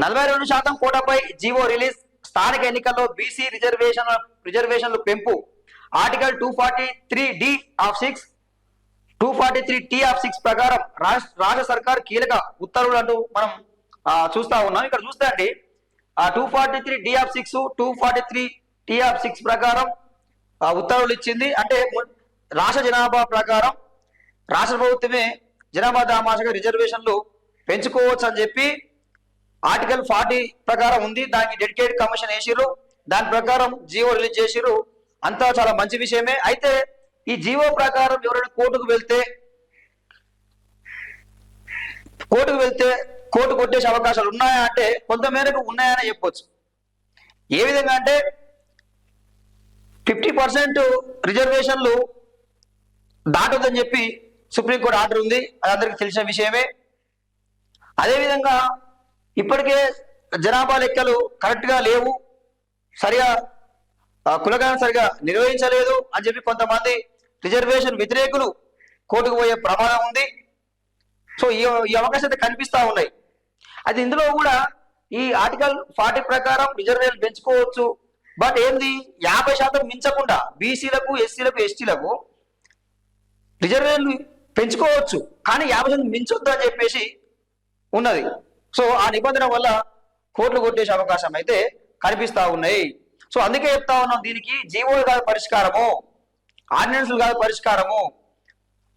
నలభై రెండు శాతం కోటపై జీవో రిలీజ్. స్థానిక ఎన్నికల్లో బీసీ రిజర్వేషన్ రిజర్వేషన్లు పెంపు. Article two forty three D of six two forty three T of six ప్రకారం రాష్ట్ర సర్కార్ కీలక ఉత్తర్వులు అంటూ మనం చూస్తా ఉన్నాం. ఇక్కడ చూస్తే అండి ఆ two forty three D of six two forty three T of six ప్రకారం ఉత్తర్వులు ఇచ్చింది. అంటే రాష్ట్ర జనాభా ప్రకారం రాష్ట్ర ప్రభుత్వమే జనాభా దామాషగా రిజర్వేషన్లు పెంచుకోవచ్చు అని చెప్పి ఆర్టికల్ ఫార్టీ ప్రకారం ఉంది. దానికి డెడికేట్ కమిషన్ వేసిర్రు. దాని ప్రకారం జీవో రిలీజ్ చేసిర్రు. అంతా చాలా మంచి విషయమే. అయితే ఈ జీవో ప్రకారం ఎవరైనా కోర్టుకు వెళ్తే కోర్టుకు వెళ్తే కోర్టు కొట్టేసే అవకాశాలు ఉన్నాయా అంటే కొంతమేరకు ఉన్నాయని చెప్పొచ్చు. ఏ విధంగా అంటే ఫిఫ్టీ పర్సెంట్ రిజర్వేషన్లు దాటొద్దని చెప్పి సుప్రీంకోర్టు ఆర్డర్ ఉంది. అది అందరికీ తెలిసిన విషయమే. అదేవిధంగా ఇప్పటికే జనాభా లెక్కలు కరెక్ట్గా లేవు. సరిగా కులగానం సరిగా నిర్వహించలేదు అని చెప్పి కొంతమంది రిజర్వేషన్ వ్యతిరేకులు కోర్టుకు పోయే ప్రమాదం ఉంది. సో ఈ ఈ అవకాశం అయితే ఉన్నాయి. అది ఇందులో కూడా ఈ ఆర్టికల్ ఫార్టీ ప్రకారం రిజర్వేషన్ పెంచుకోవచ్చు. బట్ ఏంది? యాభై శాతం మించకుండా బీసీలకు ఎస్సీలకు ఎస్టీలకు రిజర్వేషన్లు పెంచుకోవచ్చు. కానీ యాభై శాతం మించొద్దు అని చెప్పేసి ఉన్నది. సో ఆ నిబంధన వల్ల కోట్లు కొట్టేసే అవకాశం అయితే కనిపిస్తా ఉన్నాయి. సో అందుకే చెప్తా ఉన్నాం దీనికి జీవోలు కాదు పరిష్కారము ఆర్డినెన్స్లు కాదు పరిష్కారము.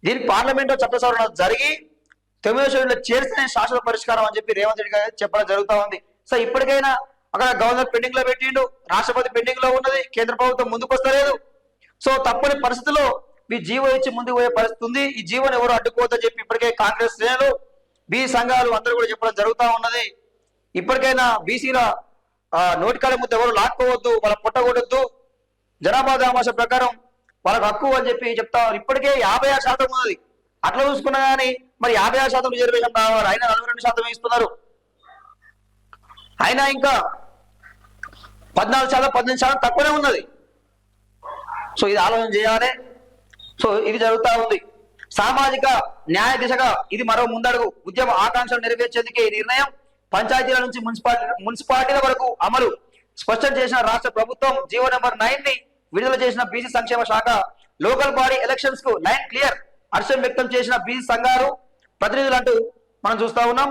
దీనికి పార్లమెంట్లో చట్ట సవరణ జరిగి తొమ్మిదో షెడ్యూల్లో చేరిస్తే శాశ్వత పరిష్కారం అని చెప్పి రేవంత్ రెడ్డి గారు చెప్పడం జరుగుతా ఉంది. సో ఇప్పటికైనా అక్కడ గవర్నర్ పెండింగ్లో పెట్టిండు రాష్ట్రపతి పెండింగ్లో ఉన్నది కేంద్ర ప్రభుత్వం ముందుకు వస్తలేదు సో తప్పని పరిస్థితిలో మీ జీవో ఇచ్చి ముందుకు పోయే పరిస్థితి ఉంది. ఈ జీవోని ఎవరు అడ్డుకోవద్దని చెప్పి ఇప్పటికే కాంగ్రెస్ శ్రేణులు బి సంఘాలు అందరూ కూడా చెప్పడం జరుగుతూ ఉన్నది. ఇప్పటికైనా బీసీల నోటికాల ముద్ద ఎవరు లాక్కోవద్దు వాళ్ళ పుట్టకూడద్దు జనాభా దామాష ప్రకారం వాళ్ళకు హక్కు అని చెప్పి చెప్తా ఇప్పటికే యాభై ఆరు శాతం ఉన్నది. అట్లా చూసుకున్నా కానీ మరి యాభై ఆరు శాతం రిజర్వేషన్ రావాలి అయినా నలభై రెండు శాతం ఇస్తున్నారు అయినా ఇంకా పద్నాలుగు శాతం పద్దెనిమిది శాతం తక్కువనే ఉన్నది. సో ఇది ఆలోచన చేయాలి. సో ఇది జరుగుతూ ఉంది. సామాజిక న్యాయ దిశగా ఇది మరో ముందడుగు. ఉద్యమ ఆకాంక్షలు నెరవేర్చేందుకే ఈ నిర్ణయం పంచాయతీల నుంచి మున్సిపాలిటీ మున్సిపాలిటీల వరకు అమలు. స్పష్టం చేసిన రాష్ట్ర ప్రభుత్వం జీవో నెంబర్ నైన్ని విడుదల చేసిన బీసీ సంక్షేమ శాఖ లోకల్ బాడీ ఎలక్షన్స్కు లైన్ క్లియర్ హర్షం వ్యక్తం చేసిన బీసీ సంఘాలు ప్రతినిధులు అంటూ మనం చూస్తా ఉన్నాం.